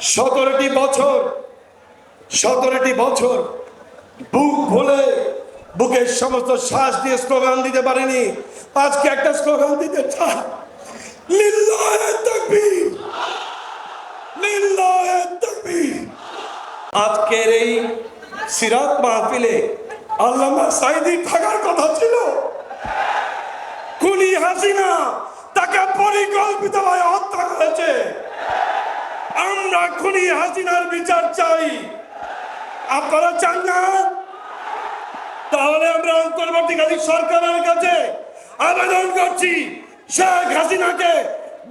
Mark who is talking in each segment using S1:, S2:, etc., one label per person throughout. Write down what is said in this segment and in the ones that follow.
S1: সতেরোটি বছর সতেরোটি বছর বুক ভুলে বুকের সমস্ত শ্বাস দিয়ে স্লোগান দিতে পারিনি। আজকে একটা স্লোগান দিতে আজকের এই সিরাত মাহফিলে আল্লামা সাইদি থাকার কথা ছিল। খুনি হাসিনা তাকে পরিকল্পিত পরিকল্পিতভাবে হত্যা করেছে। আমরা খুনি হাসিনার বিচার চাই। আপনারা চান না? তাহলে আমরা অন্তর্বর্তীকালী সরকারের কাছে আবেদন করছি, শেখ হাসিনাকে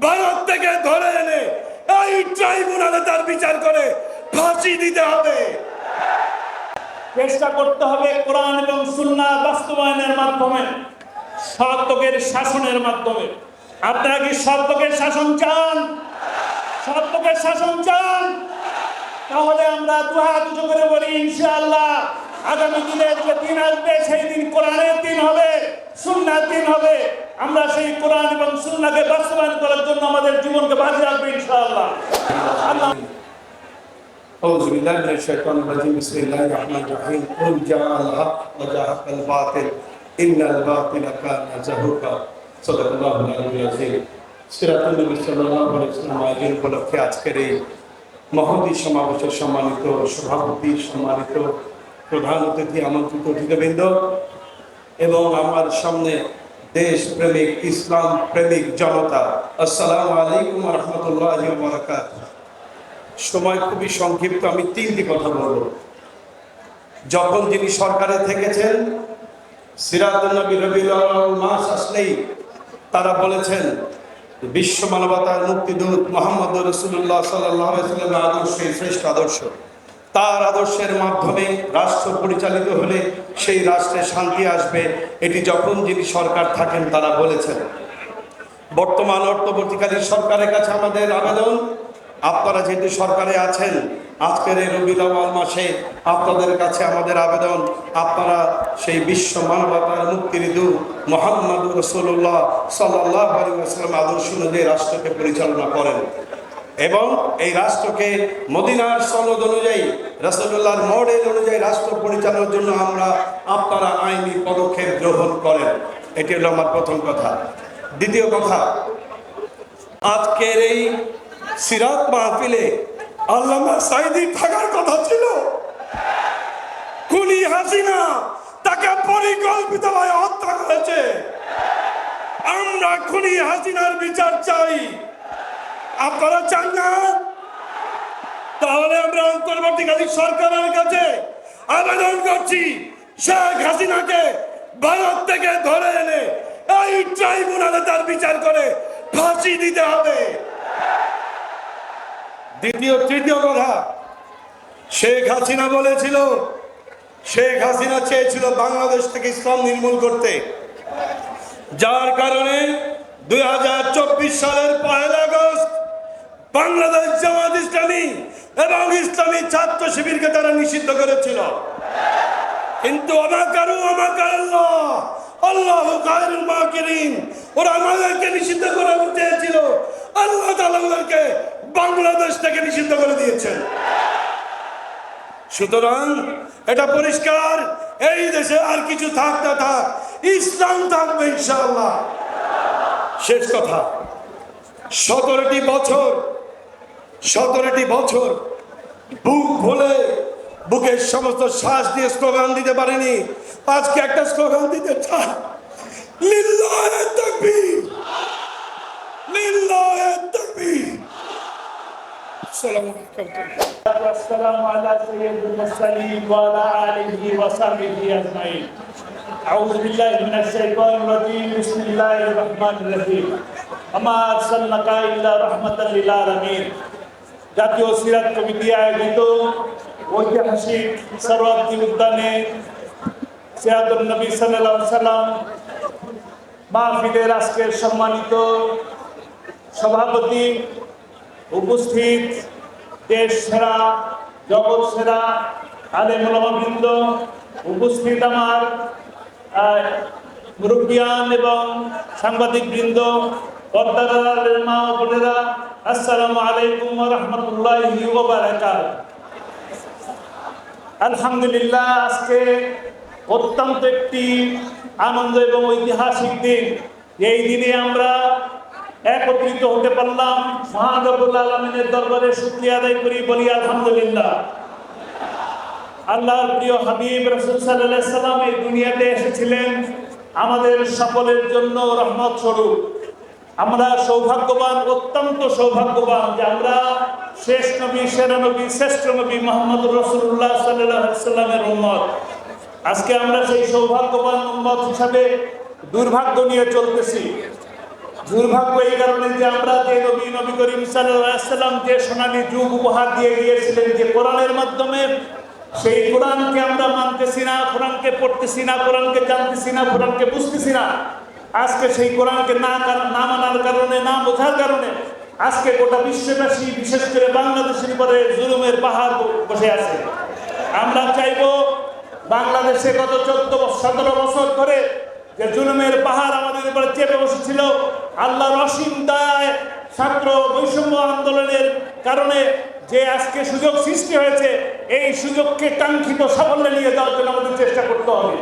S1: ভারত থেকে ধরে এনে এই ট্রাইব্যুনালে তার বিচার করে ফাঁসি দিতে হবে।
S2: চেষ্টা করতে হবে কোরআন এবং সুন্নাহ বাস্তবায়নের মাধ্যমে, সত্যকের শাসনের মাধ্যমে। আপনারা কি সত্যকের শাসন চান? সত্যকের শাসন চান তাহলে আমরা দু হাত উঁচু করে বলি ইনশাআল্লাহ আগামী দিনের যে দিন আসবে সেই দিন কোরআনের দিন হবে সুন্নার দিন হবে আমরা সেই কোরআন এবং সুন্নাকে বাস্তবায়ন করার জন্য আমাদের জীবনকে বাজি রাখবো ইনশাআল্লাহ আল্লাহ
S1: أعوذ بالله من الشيطان الرجيم بسم الله الرحمن الرحيم قل جاء الحق وزهق الباطل إن الباطل كان زهوقا صدق الله العلي العظيم সিরাতুল নবী সাল্লাল্লাহু আয়োজন উপলক্ষে আজকের এই মহতী সমাবেশের সম্মানিত সভাপতি, সম্মানিত প্রধান অতিথি, আমন্ত্রিত অতিথিবৃন্দ এবং আমার সামনে দেশ প্রেমিক ইসলাম প্রেমিক জনতা, আসসালামু আলাইকুম রহমতুল্লাহ বারাকাত সময় খুবই সংক্ষিপ্ত, আমি তিনটি কথা বলব। যখন যিনি সরকারে থেকেছেন সিরাজনবী রবিউল মাস আসলেই তারা বলেছেন বিশ্ব মানবতার মুক্তিদূত মোহাম্মদ রসুল্লাহ সাল্লাম আদর্শ শ্রেষ্ঠ আদর্শ। তার আদর্শের মাধ্যমে রাষ্ট্র পরিচালিত হলে সেই রাষ্ট্রে শান্তি আসবে, এটি যখন যিনি সরকার থাকেন তারা বলেছেন। বর্তমান অর্থবর্তীকালীন সরকারের কাছে আমাদের আবেদন, আপনারা যেহেতু সরকারে আছেন আজকের এই আউয়াল মাসে আপনাদের কাছে আমাদের আবেদন, আপনারা সেই বিশ্ব মানবতার মুক্তির দূত মোহাম্মদ রসুল্লাহ সাল্লাহ আলিয়াস্লাম আদর্শ অনুযায়ী রাষ্ট্রকে পরিচালনা করেন। এবং এই রাষ্ট্রকে মদিনার সনদ অনুযায়ী রসুল্লাহর মডেল অনুযায়ী রাষ্ট্র পরিচালনার জন্য আমরা আপনারা আইনি পদক্ষেপ গ্রহণ করেন। এটি হলো আমার প্রথম কথা। দ্বিতীয় কথা, আজকের এই সিরাত মাহফিলে আল্লামা সাইদি থাকার কথা ছিল। খুনি হাসিনা তাকে পরিকল্পিতভাবে হত্যা করেছে। আমরা খুনি হাসিনার বিচার চাই। আপনারা চান না? তাহলে আমরা অন্তর্বর্তীকালী সরকারের কাছে আবেদন করছি, শেখ হাসিনাকে ভারত থেকে ধরে এনে এই ট্রাইব্যুনালে তার বিচার করে ফাঁসি দিতে হবে। দ্বিতীয়, তৃতীয় কথা শেখ হাসিনা বলেছিল, শেখ হাসিনা চেয়েছিল বাংলাদেশ থেকে ইসলাম নির্মূল করতে। যার কারণে দুই হাজার চব্বিশ সালের পয়লা আগস্ট বাংলাদেশ জামাত ইসলামী এবং ইসলামী ছাত্র শিবিরকে তারা নিষিদ্ধ করেছিল। কিন্তু আমাকারু আমাকার আল্লাহ আল্লাহ মাকিরিন, ওরা আমাদেরকে নিষিদ্ধ করে চেয়েছিল আল্লাহ তাআলা ওদেরকে বাংলাদেশ থেকে নিষিদ্ধ করে দিয়েছেন সুতরাং এটা পরিষ্কার, এই দেশে আর কিছু থাক না থাক, ইসলাম থাকবে ইনশাআল্লাহ। শেষ কথা, সতেরোটি বছর সতেরোটি বছর বুক ভুলে বুকের সমস্ত শ্বাস দিয়ে স্লোগান দিতে পারিনি। আজকে একটা স্লোগান দিতে চাই। লিল্লাহে তাকবীর। লিল্লাহে আসসালামু আলাইকুম
S2: والسلام على سيد المرسلين وعلى آله وصحبه أجمعين أعوذ بالله من الشيطان الرجيم بسم الله الرحمن الرحيم أما أرسلناك إلا رحمة للعالمين জাতীয় সিরাত কমিটি আয়োজিত ঐতিহাসিক সরোয়ার্দী উদ্যানে সিরাতুল নবী সাল্লাল্লাহু আলাইহি সাল্লাম মাহফিলের আজকের সম্মানিত সভাপতি উপস্থিত দেশ সেরা, জগৎ সেরা, আলেম বৃন্দ উপস্থিত আমার মুরব্বিয়ান এবং সাংবাদিক বৃন্দ পর্দার মা বোনেরা, আসসালামু আলাইকুম রাহমাতুল্লাহি আলহামদুলিল্লাহ, আজকে অত্যন্ত একটি আনন্দ এবং ঐতিহাসিক দিন। এই দিনে আমরা একত্রিত হতে পারলাম। মহানবুল আলমিনের দরবারে শুক্রিয়া আদায় করি, বলি আলহামদুলিল্লাহ। আল্লাহর প্রিয় হাবিব রসুল সাল্লাম এই দুনিয়াতে এসেছিলেন আমাদের সকলের জন্য রহমত স্বরূপ। আমরা সৌভাগ্যবান, অত্যন্ত সৌভাগ্যবান যে আমরা শেষ নবী, সেরা নবী, শ্রেষ্ঠ নবী মোহাম্মদ রসুল্লাহ সাল্লামের উম্মত। আজকে আমরা সেই সৌভাগ্যবান উম্মত হিসাবে দুর্ভাগ্য নিয়ে চলতেছি। দুর্ভাগ্য এই কারণে যে আমরা যে নবী নবী করিম সাল্লাম যে সোনালী যুগ উপহার দিয়ে গিয়েছিলেন যে কোরআনের মাধ্যমে, সেই কোরআনকে আমরা মানতেছি না, কোরআনকে পড়তেছি না, কোরআনকে জানতেছি না, কোরআনকে বুঝতেছি না। আজকে সেই কোরআনকে না না মানার কারণে, না বোঝার কারণে আজকে গোটা বিশ্ববাসী, বিশেষ করে বাংলাদেশের উপরে জুলুমের পাহাড় বসে আছে। আমরা চাইব বাংলাদেশে গত চোদ্দ সতেরো বছর ধরে যে জুলুমের পাহাড় আমাদের উপরে চেপে বসেছিল। আল্লাহর অসীম দায় ছাত্র বৈষম্য আন্দোলনের কারণে যে আজকে সুযোগ সৃষ্টি হয়েছে, এই সুযোগকে কাঙ্ক্ষিত সাফল্যে নিয়ে যাওয়ার জন্য আমাদের চেষ্টা করতে হবে।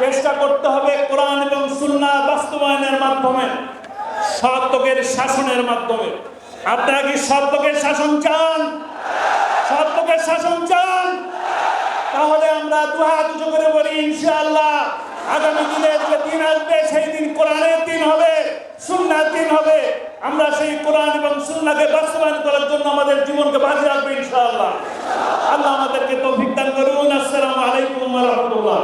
S2: চেষ্টা করতে হবে কোরআন এবং সুন্নাহ বাস্তবায়নের মাধ্যমে, সত্যকের শাসনের মাধ্যমে। আপনারা কি সত্যকের শাসন চান? সত্যকের শাসন চান? তাহলে আমরা দুহাত উঁচু করে বলি, ইনশাআল্লাহ। আগামী দিনে যে দিন আসবে, সেই দিন কোরআনের দিন হবে, সুন্নার দিন হবে। আমরা সেই কোরআন এবং সুন্নাকে বাস্তবায়ন করার জন্য আমাদের জীবনকে বাজে রাখব ইনশাআল্লাহ। আল্লাহ আমাদেরকে তৌফিক দান করুন। আসসালামু আলাইকুম ওয়া রাহমাতুল্লাহ।